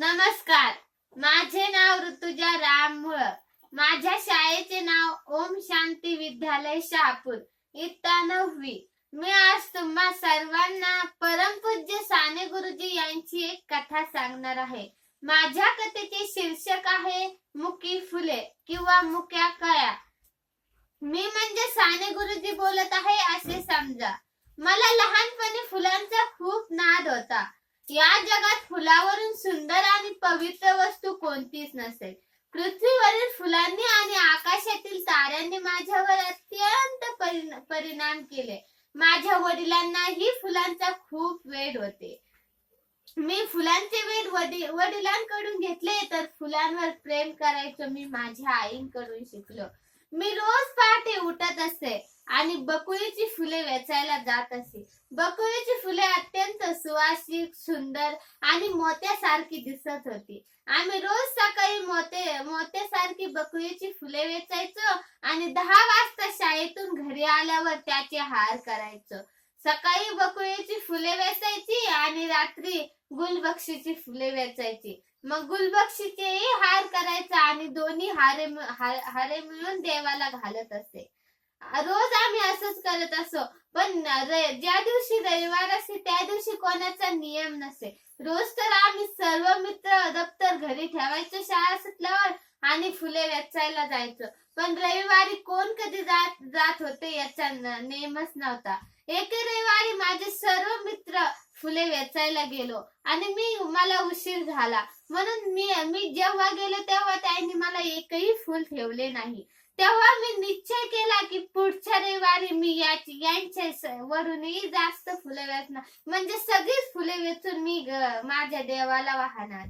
नमस्कार. माझे नाव ऋतुजा राममुळ. माझ्या शाळेचे नाव ओम शांती विद्यालय शहापूर. इत्ता नववी. मी आज तुम्हा सर्वांना परमपूज्य साने गुरुजी यांची एक कथा सांगणार आहे. माझ्या कथेचे शीर्षक आहे मुकी फुले किंवा मुक्या कळ्या. मी म्हणजे साने गुरुजी बोलत आहे असे समजा. मला लहानपणी फुलांचा खूप नाद होता. या जगात फुलावरून सुंदर आणि पवित्र वस्तू कोणतीच नसेल. पृथ्वीवरील फुलांनी आणि आकाशातील ताऱ्यांनी माझ्यावर अत्यंत परिणाम केले. माझ्या वडिलांनाही फुलांचा खूप वेड होते. मी फुलांचे वेड वडिलांकडून घेतले तर फुलांवर प्रेम करायचं मी माझ्या आईंकडून शिकलो. मी रोज पहाटे उठत असे आणि बकुळीची फुले वेचायला जात असे बकुळीची फुले अत्यंत सुवासिक सुंदर आणि मोत्यासारखी दिसत होती. आम्ही रोज सकाळी मोते मोत्यासारखी बकुळीची फुले वेचायचो आणि दहा वाजता शाळेतून घरी आल्यावर त्याचे हार करायचो. सकाळी बकुळीची फुले वेचायची आणि रात्री गुलबक्षीची फुले वेचायची. मग गुलबक्षीचेही हार करायचा आणि दोन्ही हारे हार- हारे मिळून देवाला घालत असे रोज आम्ही असंच करत असो पण ज्या दिवशी रविवार असते त्या दिवशी कोणाचा नियम नसे रोज तर आम्ही सर्व मित्र दप्तर घरी ठेवायचो शाळा सुटल्यावर आणि फुले वेचायला जायचो. पण रविवारी कोण कधी जात जात होते याचा नेमच नव्हता. एके रविवारी माझे सर्व मित्र फुले वेचायला गेलो. आणि मी मला उशीर झाला. म्हणून मी मी जेव्हा गेलो तेव्हा त्यांनी मला एकही फुल ठेवले नाही. तेव्हा मी निश्चय केला की पुढच्या रविवारी मी याची यांच्या वरूनही जास्त फुले वेचणार. म्हणजे सगळीच फुले वेचून मी माझ्या देवाला वाहणार.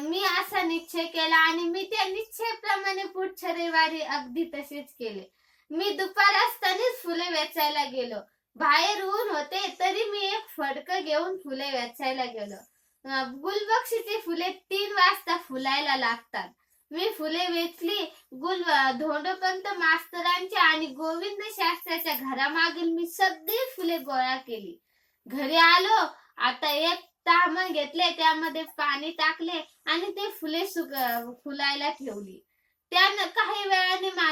मी असा निश्चय केला आणि मी त्या निश्चयाप्रमाणे पुढच्या रविवारी अगदी तसेच केले. मी दुपार असतानाच फुले वेचायला गेलो. बाहेर ऊन होते तरी मी एक फडक घेऊन फुले वेचायला गेलो. गुलबक्षीची फुले तीन वाजता फुलायला लागतात. मी फुले वेचली गुल धोंडोपंत मास्तरांच्या आणि गोविंद शास्त्राच्या घरामागील मी सगळी फुले गोळा केली. घरी आलो आता एक तामण घेतले त्यामध्ये पाणी टाकले आणि ते फुले सुक फुलायला ठेवली. त्यानं काही वेळ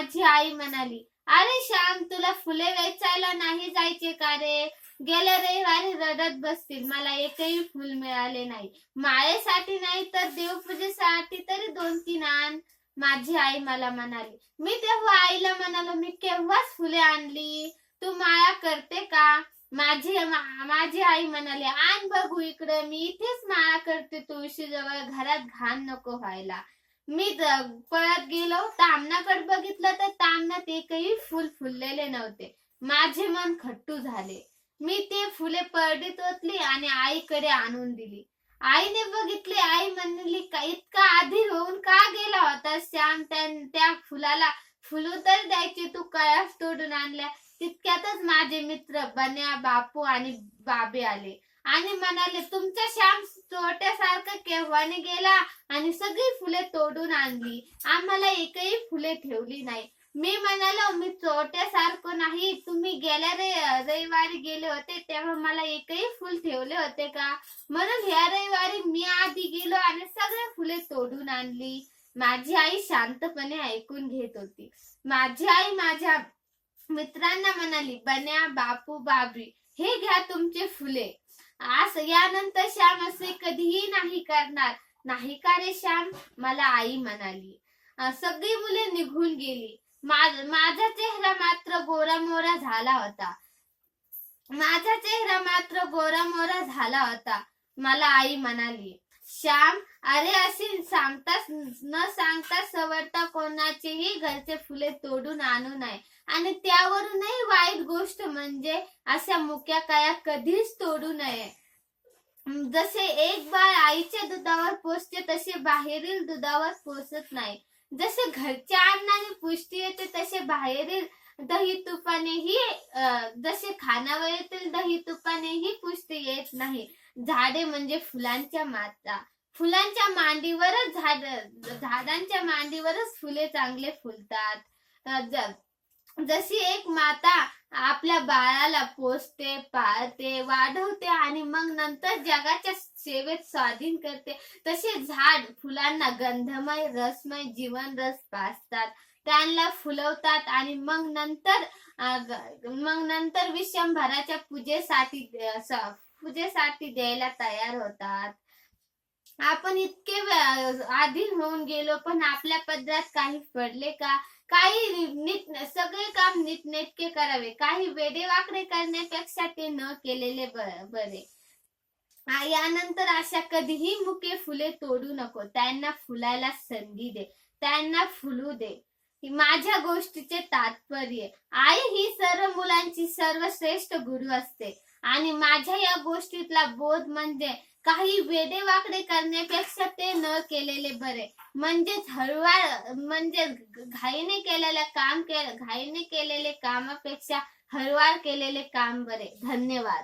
माझी आई म्हणाली अरे श्याम तुला फुले वेचायला नाही जायचे का रे? गेल्या रविवारी रडत बसतील मला एकही फुल मिळाले नाही. माळेसाठी नाही तर देवपूजेसाठी तरी दोन तीन आण. माझी आई मला म्हणाली मी तेव्हा आईला म्हणालो मी केव्हाच फुले आणली? तू माळा करते का? माझी माझी आई म्हणाली आण बघू इकडे मी इथेच माळा करते तुळशी जवळ घरात घाण नको व्हायला. मी पळत गेलो तामणाकडे बघितलं तर तामणात एकही फुल फुललेले नव्हते. माझे मन खट्टू झाले. मी ते फुले परडीत ओतली आणि आईकडे आणून दिली. आईने बघितले आई म्हणली का इतका आधीर होऊन का गेला होता श्याम? त्या- फुलाला फुलू तर द्यायची तू कळस तोडून आणल्या. तितक्यातच माझे मित्र बन्या बापू आणि बाबे आले. आणि म्हणाले तुमचा श्याम चोट्यासारखा केव्हाने गेला आणि सगळी फुले तोडून आणली? आम्हाला एकही फुले ठेवली नाही. मी म्हणालो मी चोट्यासारखं नाही. तुम्ही गेल्या रे रविवारी गेले होते तेव्हा मला एकही फुल ठेवले होते का? म्हणून ह्या रविवारी मी आधी गेलो आणि सगळे फुले तोडून आणली. माझी आई शांतपणे ऐकून घेत होती. माझी आई माझ्या मित्रांना म्हणाली बन्या बापू बाबरी हे घ्या तुमचे फुले. आज यानंतर श्याम असे कधीही नाही करणार. नाही का रे श्याम? मला आई म्हणाली. सगळी मुले निघून गेली. माझा चेहरा मात्र गोरामोरा झाला होता. माझा चेहरा मात्र गोरामोरा झाला होता मला आई म्हणाली. श्याम अरे असे सांगताच न सांगता सवरता कोणाचेही घरचे फुले तोडून आणू नये. आणि त्यावरूनही वाईट गोष्ट म्हणजे अशा मुक्या काया कधीच तोडू नये. जसे एक बाळ आईच्या दुधावर पोचते तसे बाहेरील दुधावर पोचत नाही. जसे घरच्या अन्नाने पुष्टी येते तसे बाहेरील दही तुपानेही अं, जसे खानावळीतील दही तुपानेही पुष्टी येत नाही. झाडे म्हणजे फुलांच्या माता. फुलांच्या मांडीवरच झाड झाडांच्या मांडीवरच फुले चांगले फुलतात. जशी एक माता आपल्या बाळाला पोसते पाळते वाढवते आणि मग नंतर जगाच्या सेवेत स्वाधीन करते तसे झाड फुलांना गंधमय रसमय जीवन रस पाजतात त्यांना फुलवतात आणि मग नंतर मग नंतर विश्वभराच्या पूजेसाठी पूजेसाठी द्यायला तयार होतात. आपण इतके आधी आधीन होऊन गेलो पण आपल्या पदरात काही पडले का? काही नीट सगळे काम नीटनेटके करावे. काही वेडेवाकडे करण्यापेक्षा ते न केलेले बरे. यानंतर अशा कधीही मुके फुले तोडू नको. त्यांना फुलायला संधी दे. त्यांना फुलू दे. माझ्या गोष्टीचे तात्पर्य. आई ही सर्व मुलांची सर्वश्रेष्ठ गुरु असते. आणि माझ्या या गोष्टीतला बोध म्हणजे काही वेडेवाकडे करण्यापेक्षा ते न केलेले बरे. म्हणजेच हळूवार म्हणजे घाईने केलेले काम के घाईने केलेले कामापेक्षा हळूवार केलेले काम बरे. धन्यवाद.